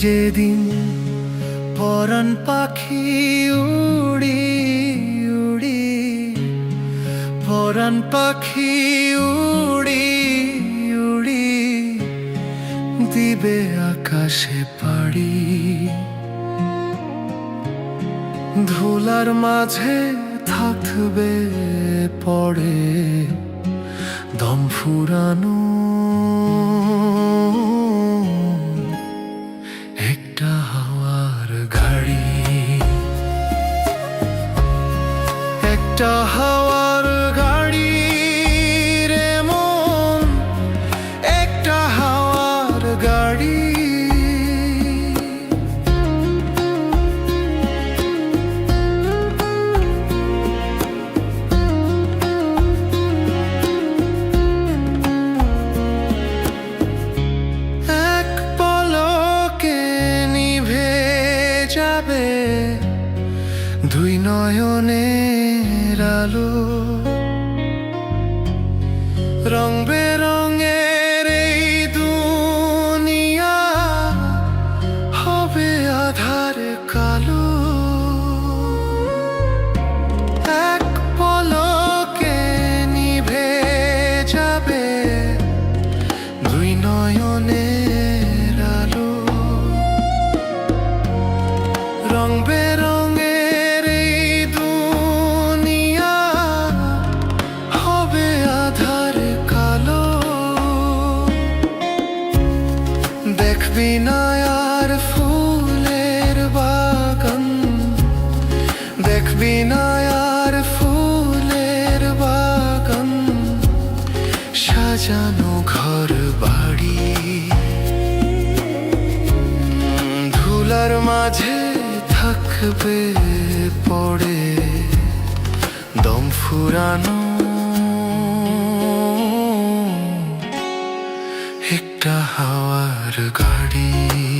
যেদিন পরাণ পাখি উড়ি উড়ি পরাণ পাখি উড়ি উড়ি, দিবে আকাশে পাড়ি। ধুলার মাঝে থাকবে পড়ে, দম ফুরানো যাবে দুই নয়নের আলো। রং দেখবি না আর ফুলের বাগান। দেখবি না আর ফুলের বাগান। সাজানো ঘর বাড়ি। ধুলার মাঝে থাকবে পড়ে। দম ফুরানো একটা হাওয়ার গাড়ি।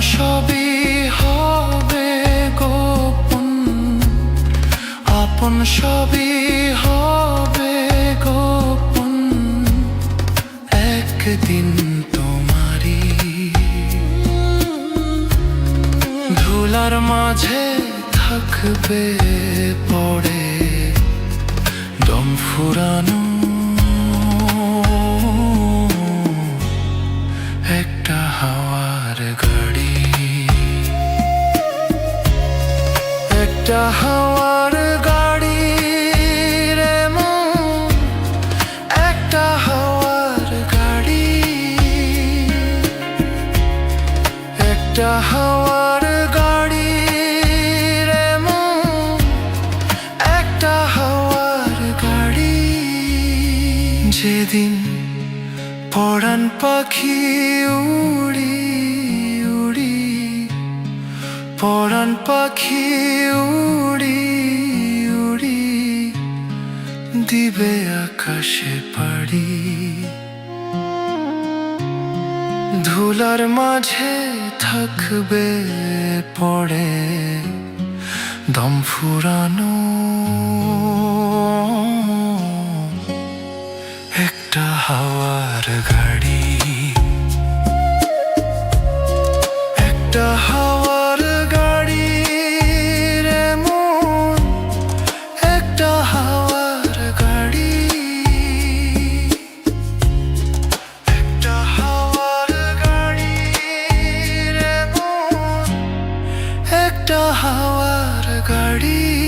সবই হবে গোপন। আপন সবই হবে গোপন। একদিন তোমারই ধুলার মাঝে থাকবে পড়ে। দম ফুরানো পড়ান পাখি উড়ি উড়ি পরাণ পাখি উড়ি উড়ি, দিবে আকাশে পাড়ি। ধুলার মাঝে থাকবে পড়ে, দম ফুরানো হাওয়ার গাড়ি